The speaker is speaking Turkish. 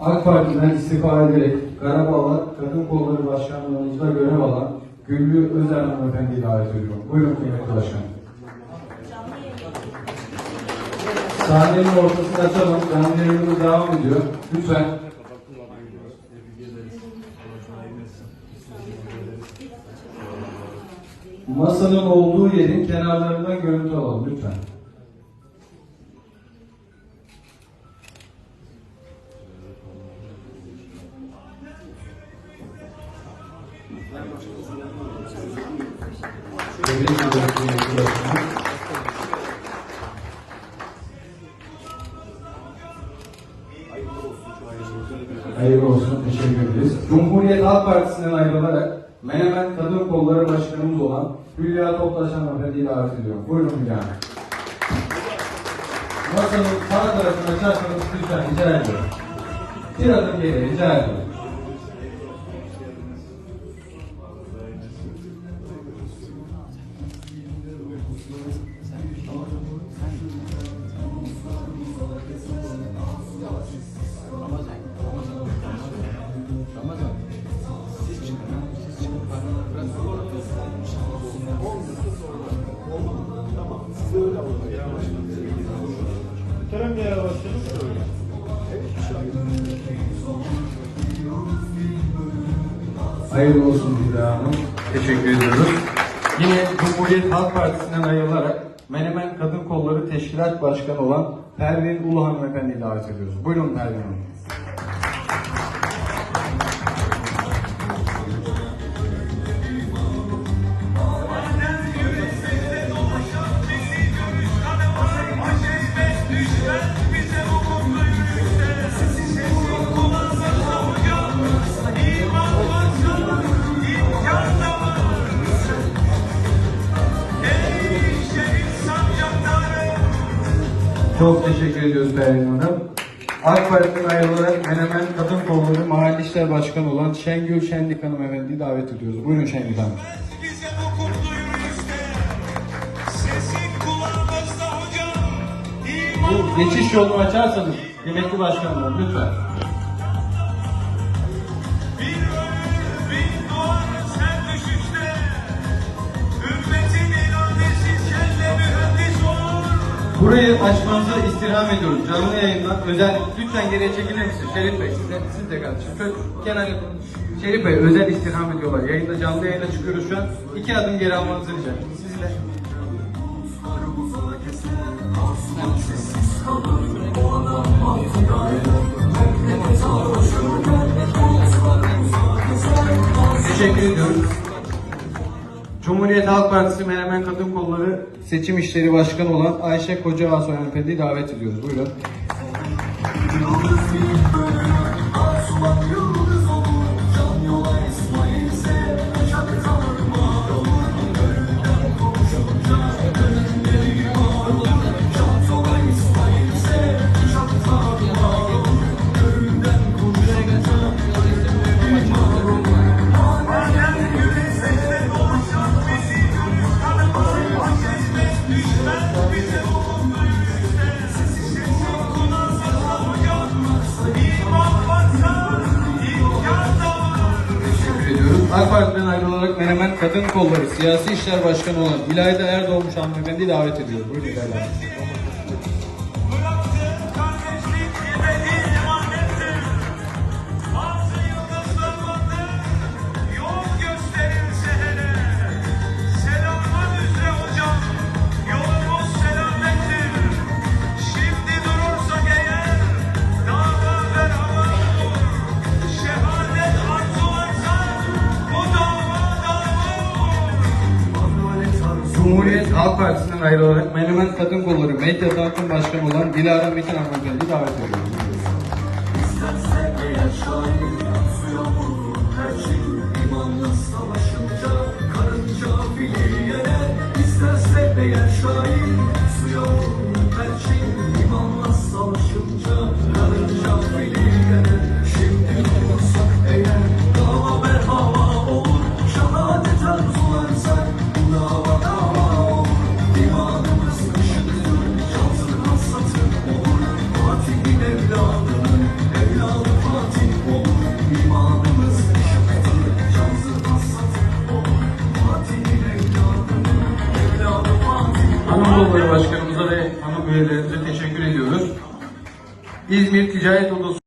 AK Parti'den istifa ederek Karabağlar Kadın Kolları Başkanlığı'nda görev alan Güllü Özer Hanımefendi'yi davet ediyorum. Buyurun kıymetli başkanım. Sahnenin ortasını açalım. Canlı devam ediyor. Lütfen. Masanın olduğu yerin kenarlarından görüntü alalım lütfen. Ederim kıymetli başkanım. Hayırlı olsun, teşekkür ederiz. Cumhuriyet Halk Partisi'nden ayrılarak Menemen Kadın Kolları Başkanımız olan Hülya Toptaşan Hanımefendi'yi davet ediyorum. Buyurun Hülya Hanım. Masanın sağ tarafını açarsanız lütfen rica ediyorum. Bir adım geri rica ediyorum. Hayırlı olsun Hanım. Teşekkür ediyoruz. Yine Cumhuriyet Halk Partisi'nden ayrılarak Menemen Kadın Kolları Teşkilat Başkanı olan Pervin Ulu Hanımefendi'yi davet ediyoruz. Buyurun Pervin Hanım. Çok teşekkür ediyoruz Pervin Hanım. AK Parti'den ayrılarak Menemen Kadın Kolları Mahalle İşler Başkanı olan Şengül Şenlik Hanımefendi'yi davet ediyoruz. Buyurun Şengül Hanım. Bu geçiş yolunu açarsanız kıymetli başkanlar lütfen. Burayı açmanızı istirham ediyoruz. Canlı yayından özel lütfen geriye çekilir misiniz Şerif Bey? Siz de, siz de kardeşim. Şöyle kenar yapın. Şerif Bey özel istirham ediyorlar. Yayında canlı yayına çıkıyoruz şu an. İki adım geri almanızı rica ediyorum. Sizle. Teşekkür ediyoruz. Cumhuriyet Halk Partisi Menemen Kadın Kolları Seçim İşleri Başkanı olan Ayşe Koca Hanımefendi'yi davet ediyoruz. Buyurun. AK Parti'den ayrılarak Menemen Kadın Kolları Siyasi İşler Başkanı olan İlayda Erdoğmuş Hanımefendi'yi davet ediyoruz. Buyurun İlayda Partisi'nden ayrılarak Menemen Kadın Kolları Medya Dağıtım Başkanı olan Dilara Metin Hanımefendi'yi davet. İsterse eğer şair suya vurur Kolları Başkanımıza ve hanım üyelerimize teşekkür ediyoruz. İzmir Ticaret Odası